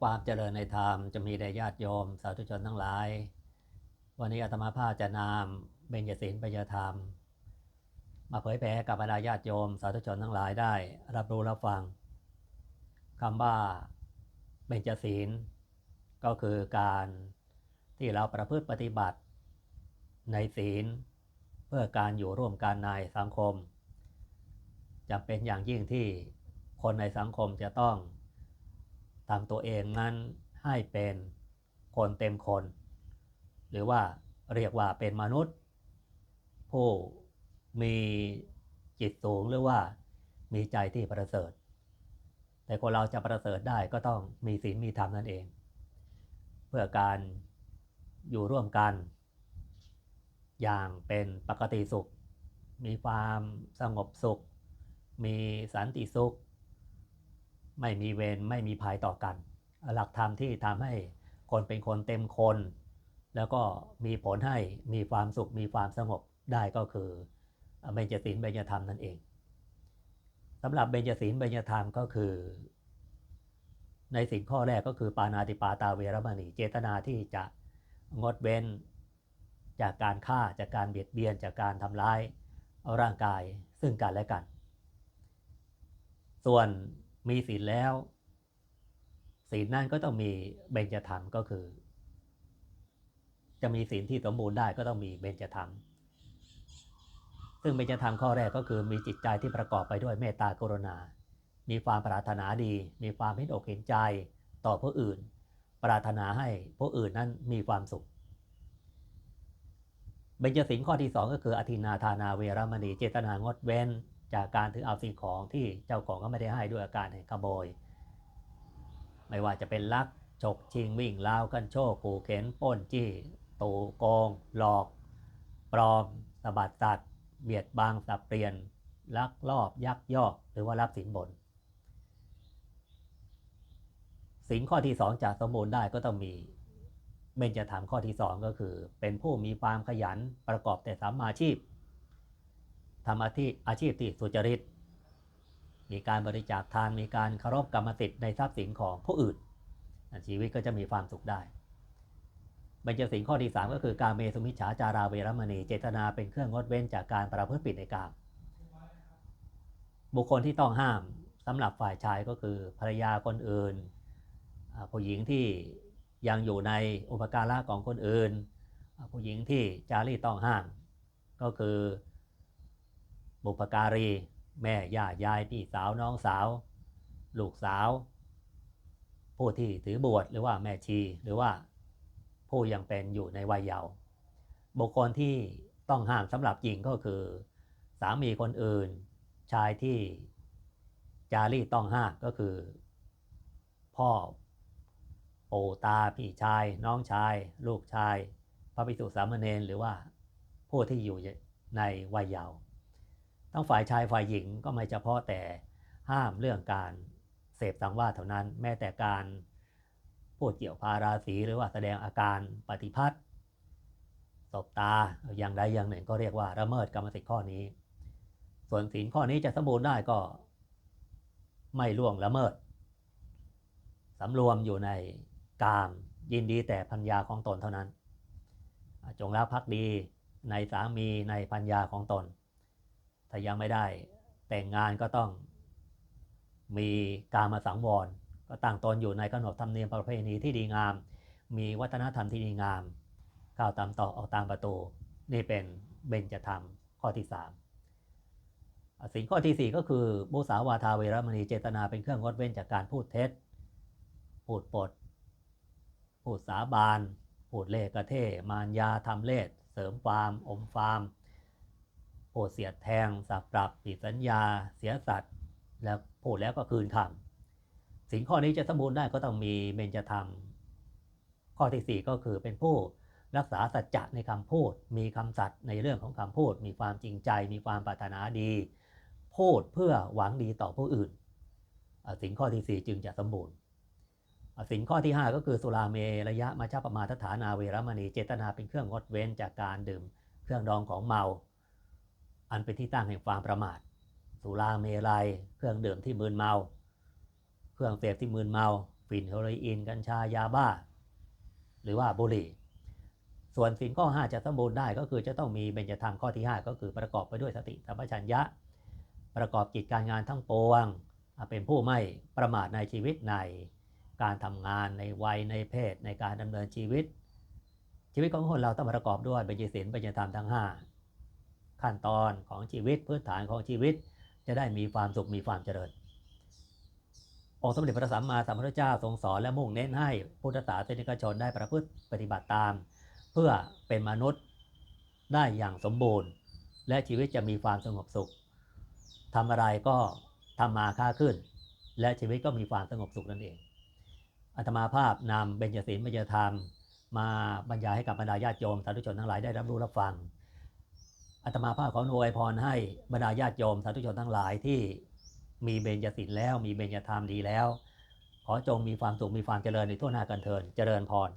ความเจริญในธรรมจะมีแด่ญาติโยม สาธุชนทั้งหลาย วันนี้อาตมาภาพจะนำเบญจศีลเบญจธรรม มาเผยแผ่กับบรรดาญาติโยม สาธุชนทั้งหลายได้ รับรู้รับฟังคำว่าเบญจศีล ก็คือการที่เราประพฤติปฏิบัติ ในศีล เพื่อการอยู่ร่วมกันในสังคมจำเป็นอย่างยิ่งที่คนในสังคมจะต้อง ทำตัวเองนั้นให้เป็นคนเต็มคน หรือว่าเรียกว่าเป็นมนุษย์ ผู้มีจิตสูงหรือว่ามีใจที่ประเสริฐ แต่คนเราจะประเสริฐได้ก็ต้องมีศีลมีธรรมนั่นเอง เพื่อการอยู่ร่วมกัน อย่างเป็นปกติสุข มีความสงบสุข มีสันติสุข ไม่มีเวรไม่มีภัยต่อกัน หลักธรรมที่ทำให้คนเป็นคนเต็มคน แล้วก็มีผลให้มีความสุขมีความสงบได้ก็คือเบญจศีลเบญจธรรมนั่นเองสำหรับเบญจศีลเบญจธรรมก็คือ ในสิ่งข้อแรกก็คือปานาติปาตาเวรมณีเจตนาที่จะงดเว้นจากการฆ่าจากการเบียดเบียนจากการทำร้ายร่างกายซึ่งกันและกัน ส่วน มีศีลแล้ว ศีลนั่นก็ต้องมีเบญจธรรมก็คือ จะมีศีลที่สมบูรณ์ได้ก็ต้องมีเบญจธรรม ซึ่งเบญจธรรมข้อแรกก็คือมีจิตใจที่ประกอบไปด้วยเมตตากรุณา มีความปรารถนาดี มีความเห็นอกเห็นใจต่อผู้อื่น ปรารถนาให้ผู้อื่นนั้นมีความสุขเบญจศีลข้อที่ 2 ก็คืออธินาทานาเวรมณีเจตนางดเว้น จากการถือเอาสิ่งของที่เจ้าของก็ไม่ได้ให้ด้วยอาการแห่งขโมย ไม่ว่าจะเป็นลักฉกชิงวิ่งราวกันโชคขู่เข็นป้นจี้ตูโกง หลอก ปลอมสะบัดสัตว์เบียดบังสับเปลี่ยน ลักลอบยักยอก หรือว่ารับสินบนสินข้อที่สองจะสมบูรณ์ได้ก็ต้องมีเบญจธรรมข้อที่สองก็คือ เป็นผู้มีความขยันประกอบแต่สามอาชีพ ทำอาชีพอาชีพที่สุจริต มีการบริจาคทานมีการเคารพกรรมสิทธิ์ในทรัพย์สินของผู้อื่น ชีวิตก็จะมีความสุขได้เบญจศีลข้อที่ 3 ก็คือการเมสุมิจฉาจาราเวรมณี เจตนาเป็นเครื่องงดเว้นจากการประพฤติผิดในกามบุคคลที่ต้องห้ามสำหรับฝ่ายชายก็คือภรรยาคนอื่นผู้หญิงที่ยังอยู่ในอุปการะของคนอื่น ผู้หญิงที่จารีต้องห้าม ก็คือ บุปการี แม่ย่ายายพี่สาวน้องสาว ลูกสาว ผู้ที่ถือบวชหรือว่าแม่ชีหรือว่าผู้ยังเป็นอยู่ในวัยเยาว์บุคคลที่ต้องห้ามสำหรับหญิงก็คือ สามีคนอื่น ชายที่จารีต้องห้ามก็คือ พ่อปู่ตาพี่ชาย น้องชาย ลูกชาย พระภิกษุสามเณรหรือว่าผู้ที่อยู่ในวัยเยาว์ ทั้งฝ่ายชายฝ่ายหญิงก็ไม่เฉพาะแต่ห้ามเรื่องการเสพสังวาสเท่านั้น แม้แต่การพูดเกี่ยวพาราสีหรือว่าแสดงอาการปฏิพัทธ์สบตาอย่างใดอย่างหนึ่งก็เรียกว่าละเมิดกรรมสิทธิ์ข้อนี้ ส่วนศีลข้อนี้จะสมบูรณ์ได้ก็ไม่ล่วงละเมิดสำรวมอยู่ในกามยินดีแต่พัญญาของตนเท่านั้น จงรักภักดีในสามีในพัญญาของตน ถ้ายังไม่ได้แต่งงานก็ต้องมีการมาสังวร ก็ตั้งตนอยู่ในขนบธรรมเนียมประเพณีที่ดีงาม มีวัฒนธรรมที่ดีงามก้าวตามต่อออกตามประตู นี่เป็นเบญจธรรมข้อที่3สิ่งข้อที่ 4 ก็คือมุสาวาทาเวรมณีเจตนาเป็นเครื่องงดเว้นจากการพูดเท็จ พูดปด พูดสาบาน พูดเล่กระเทมารยาทำเลศเสริมฟาร์มอมฟาร์ม พูดเสียดแทง สับปรับผิดสัญญา เสียสัตว์ แล้วพูดแล้วก็คืนคำสิ่งข้อนี้จะสมบูรณ์ได้ก็ต้องมีเบญจธรรม ข้อที่ 4 ก็คือเป็นผู้รักษาสัจจะในคำพูด มีคำสัตย์ในเรื่องของคำพูด มีความจริงใจ มีความปรารถนาดี พูดเพื่อหวังดีต่อผู้อื่น สิ่งข้อที่ 4 จึงจะสมบูรณ์สิ่งข้อที่ 5 ก็คือสุราเมระยะมาชาปมาทฐานาเวรมณีเจตนาเป็นเครื่องงดเว้นจากการดื่ม เครื่องดองของเมา อันเป็นที่ตั้งแห่งความประมาท สุราเมลัย เครื่องดื่มที่มึนเมา เครื่องเสพที่มึนเมาฝิ่นเฮโรอีน กัญชายาบ้า หรือว่าบุหรี่ ส่วนศีลข้อ 5 จะสมบูรณ์ได้ก็คือจะต้องมีเบญจธรรมข้อที่ 5 ก็คือประกอบไปด้วยสติสัมปชัญญะ ประกอบกิจการงานทั้งปวงอะเป็นผู้ไม่ประมาทในชีวิตในการทำงานในวัยในเพศในการดำเนินชีวิต ชีวิตของคนเราต้องประกอบด้วยเบญจศีลเบญจธรรมทั้ง 5 ขั้นตอนของชีวิตพื้นฐานของชีวิต จะได้มีความสุขมีความเจริญ องค์สมเด็จพระสัมมาสัมพุทธเจ้าทรงสอนและมุ่งเน้นให้พุทธศาสนิกชนได้ประพฤติปฏิบัติตาม เพื่อเป็นมนุษย์ได้อย่างสมบูรณ์ และชีวิตจะมีความสงบสุขทำอะไรก็ทำมาค้าขึ้น และชีวิตก็มีความสงบสุขนั่นเองอาตมาภาพนำเบญจศีลเบญจธรรม มาบรรยายให้กับบรรดาญาติโยมสาธุชนทั้งหลายได้รับรู้รับฟัง อาตมาภาพขออวยพรให้บรรดาญาติโยมสาธุชนทั้งหลายที่มีเบญจศีลแล้วมีเบญจธรรมดีแล้ว ขอจงมีความสุขมีความเจริญในทั่วหน้ากันเทินเจริญพร